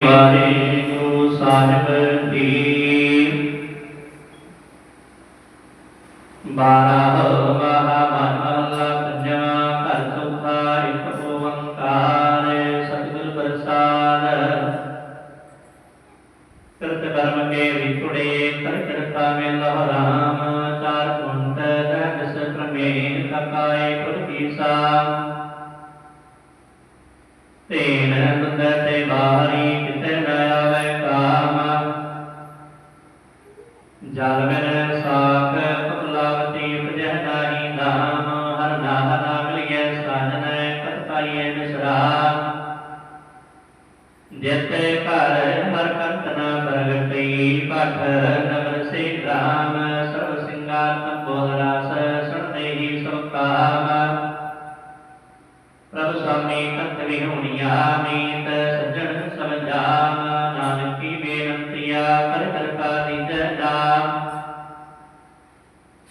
ਵਾਹਿਗੁਰੂ ਸਾਹਿਬ ਦੀ ਬਾਰਾ ਪਾਈਏ ਵਿਸਰਾਮ ਜਿਤੇ ਭਰ ਹਰ ਕੰਤ ਨਾ ਪ੍ਰਗਟਈ ਪਠ ਨਮਨ ਸੇ ਰਾਮ। ਸਰਵ ਸਿੰਘਾਰ ਤੰਬੋਹ ਰਾਸ, ਸੁਣਦੇ ਹੀ ਸੋ ਕਾਮ। ਪ੍ਰਭ ਸਾਮੀ ਕੰਤ ਵਿਹੁਣਿਆ, ਮੀਤ ਸੱਜਣ ਸਮਝਾਮ ਨਾਨਕ ਕੀ ਬੇਨਤੀਆ ਕਰ ਕਰਪਾ ਨਿਜ ਦਾਮ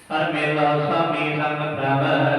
ਪਰ ਮੇਰਾ ਸਾਮੀ ਸੰਗ ਪ੍ਰਭ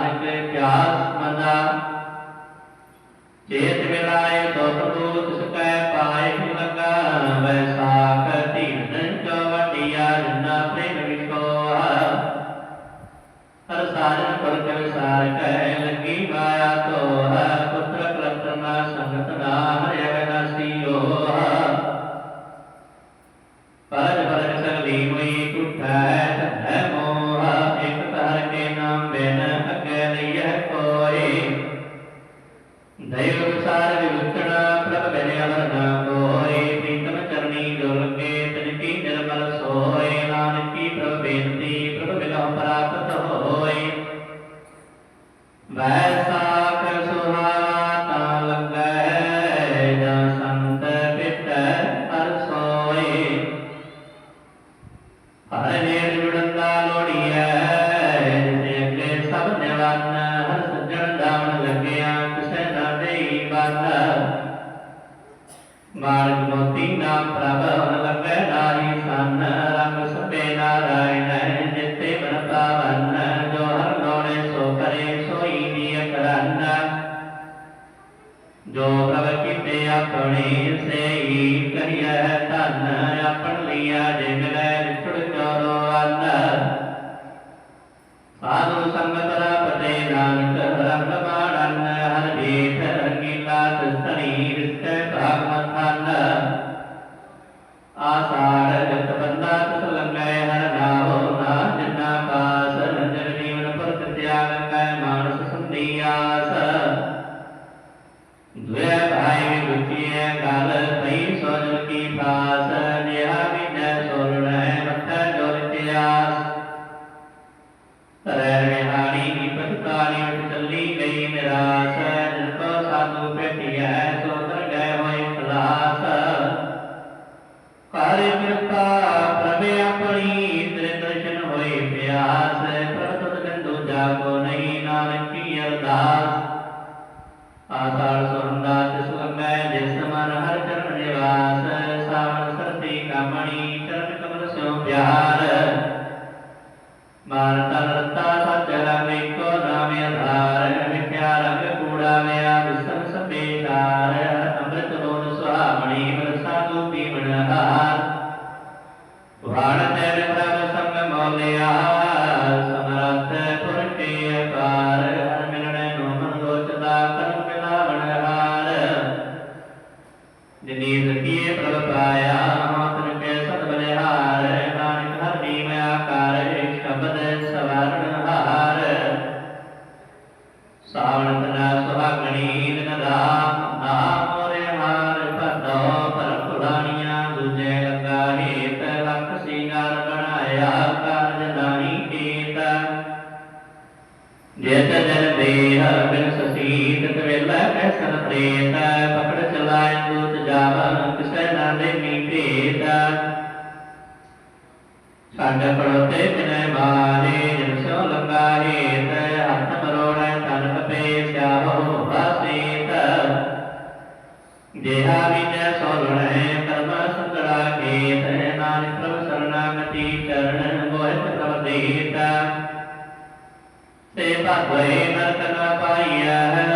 Bye. ਬੈਠੀਐ ਸੋ ਤਰਗੈ ਹੋਇ ਖਲਾਸ। ਕਰ ਕਿਰਪਾ ਪ੍ਰਭ ਆਪਣੀ ਤ੍ਰਿ ਦਰਸ਼ਨ ਹੋਏ ਪਿਆਸ। ਪ੍ਰਤਤ ਕੰਦੂ ਜਾਗੋ ਨਹੀਂ ਨਾਨਕ ਕੀ ਅਰਦਾਸ। ਆਸਾਲ ਸੁਰੰਦਾ ਤਿਸ ਲੰਗੈ ਜਿਸ ਮਨ ਹਰ ਚਰਨ ਨਿਵਾਸ। ਸਾਵਨ ਸਰਤੀ ਕਾਮਣੀ ਕਰਨ ਕਮਲ ਸਿਉ ਪਿਆਰ। ਮਾਰ ਤਨ ਦੇਹ ਬਿਨ ਸਸੀਤ ਕਵੇਲਾ ਕੈਸਨ ਪ੍ਰੇਤ, ਪਕੜ ਚਲਾਇ ਦੂਤ ਜਾਵਨ ਕਿਸੈ ਨਾ ਦੇਮੀ ਭੇਦ ਛੱਡ ਪੜੋਤੇ ਬਿਨੈ ਮਾਰੇ ਜਿਨ ਸੋ ਲੰਗਾ ਹੇਤ, ਹੱਥ ਮਰੋੜੈ ਤਨ ਕਪੇ ਸਿਆਹੋ ਵਾਸੇਤ ਦੇਹਾ ਵਿਜੈ ਸੋਲਣੈ ਕਰਮ Bhagway Martana Paya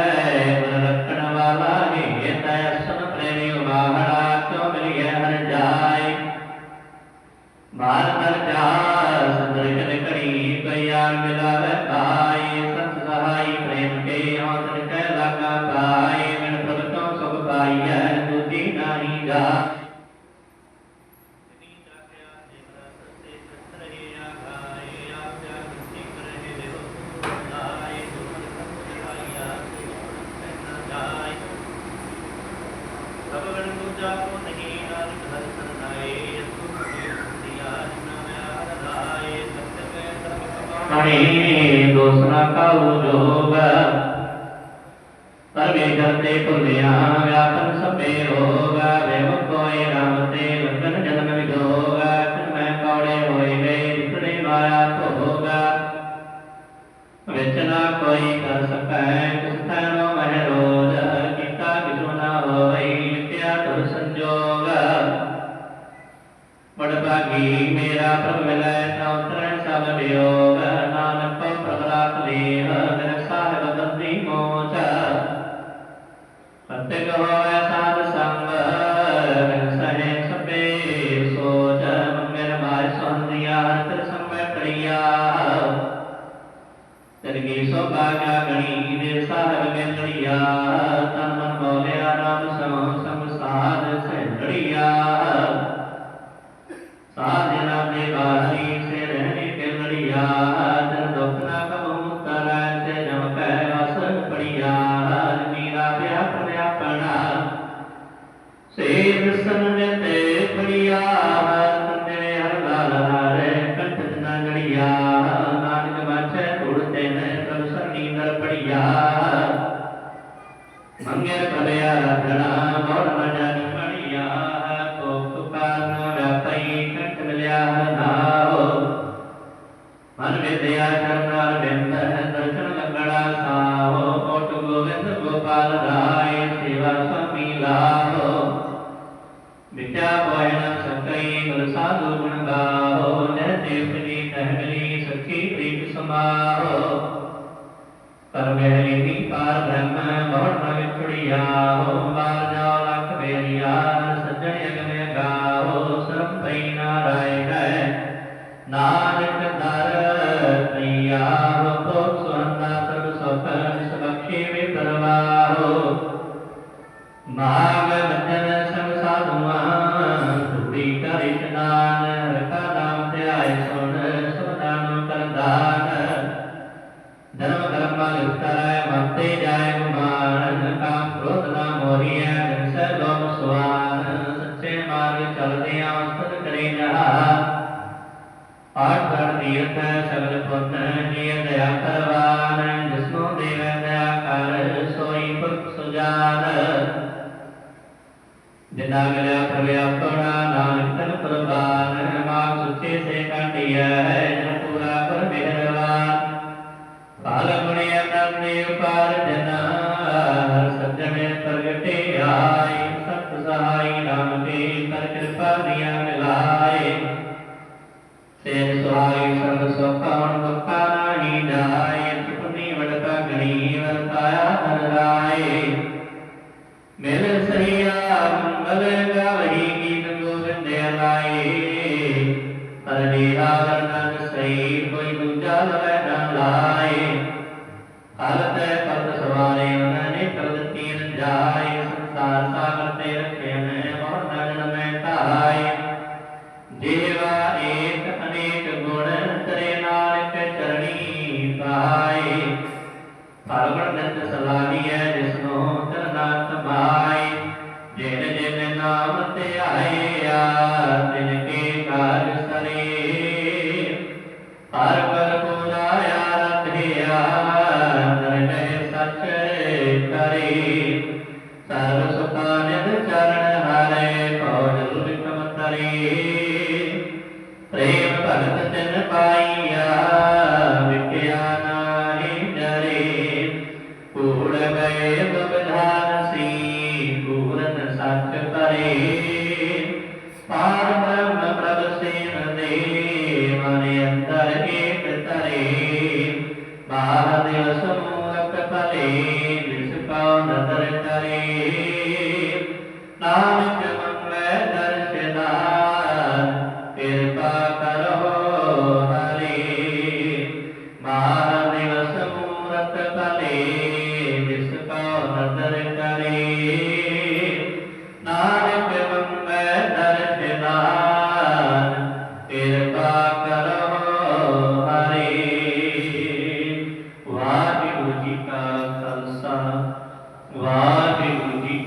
ਪਰਮੇਸ਼ਰ ਤੇ ਭੁਲਿਆ ਵਿਆਪਨ ਸਭੇ ਰੋਗ। ਵੇਵ ਕੋਈ ਰਾਮ ਤੇ ਲਗਨ ਜਨਮ ਵਿਜੋਗ ਤਨ ਮੈਂ ਕੌੜੇ ਹੋਏ ਗਏ ਵਿਖੜੇ ਮਾਇਆ ਭੋਗ। ਵਿੱਚ ਨਾ ਕੋਈ ਕਰ ਸਕੈ ਕਿਸ ਥਾਨੋ ਮਹਿ ਰੋਜ। ਕੀਤਾ ਕਿਛੁ ਨਾ ਹੋਈ ਮਿਥਿਆ ਤੁਰ ਸੰਜੋਗ। ਬੜ ਭਾਗੀ, ਮੇਰਾ ਪ੍ਰਭ ਮਿਲੈ ਸੁਹੰਦਿਆ ਤਰ ਸੰਗ ਕੜਿਆ ਤਰਗੀ ਸੋ ਬਾਗਾ ਗਣੀ ਦੇ ਸਾਹਿਬ ਗੰਧੜੀਆ ਤਨ ਪ੍ਰੀਤ ਸਮਾਹੋ ਪਰਮੇਲੀ ਦੀ ਪਾਰ ਬ੍ਰਹਮ ਬਹੁਤ ਨਾ ਵਿਛੜਿਆ ਹੋ ਬਾਰ ਜਾ ਲਖ ਬੇਰੀਆ ਸੱਜਣ ਅਗਮੇ ਗਾਹੋ ਸਰਬ ਪਈ ਨਾਰਾਇਣ ਨਾਨਕ ਦਰ ਤਈਆ ਹੋ ਸੁਹੰਦਾ ਸਭ ਸੁਖ ਨਿਸ ਬਖਸ਼ੀ ਵੇ ਪਰਵਾਹੋ ਮਾਗ ਤੀਰਥ ਸਗਲ ਪੁੰਨ ਜੀ ਦਇਆ ਕਰਵਾਨ ਜਿਸਨੂੰ ਦੇਵੈ ਦਇਆ ਕਰ ਸੋਈ ਪੁਰਖ ਸੁਜਾਨ ਜਿਨਾ ਮਿਲਿਆ ਪ੍ਰਵਿਆਪਣਾ ਨਾਨਕ ਤਨ ਕੁਰਬਾਨ ਮਾਗ ਸੁਚੇ ਸੇ ਕਾਟਿਐ ਜਨ ਪੂਰਾ ਪਰ ਮਿਹਰਬਾਨ ਕਾਲ ਗੁਣੇ ਅਨੰਦੇ ਉਪਾਰ ਜਨਾ ਹਰ ਸੱਜਣੇ ਪ੍ਰਗਟੇ ਆਏ ਸਤ ਸਹਾਈ ਨਾਮ ਦੇ ਕਰ ਕਿਰਪਾ ਦੀਆਂ ਕਰੀ। ਸਰਬ ਸੁਖਾ ਨਿਧ ਚਰਨ ਹਾਰੇ ਭਉ ਵਿਕਮ ਤਰੀ ਪ੍ਰੇਮ ਭਗਤ ਤਿਨ ਪਾਈਆ ਵਿਕਿਆ ਨਾਹੀ ਡਰੇ। ਕੂੜ ਗਏ ਬਬਧਾਨ ਸੀ, ਪੂਰਨ ਸੱਚ ਪਰੇ ਪਾਰ ਬ੍ਰਹਮ ਪ੍ਰਭ ਸੇਨ ਦੇ, ਮਨ ਅੰਦਰ ਏਕ ਤਰੇ ਬਾਹਰ ਦਿਵਸ ਮੂਰਖ ਭਲੇ। ਦਿਵਸ ਮੂਰਤ ਭਲੇ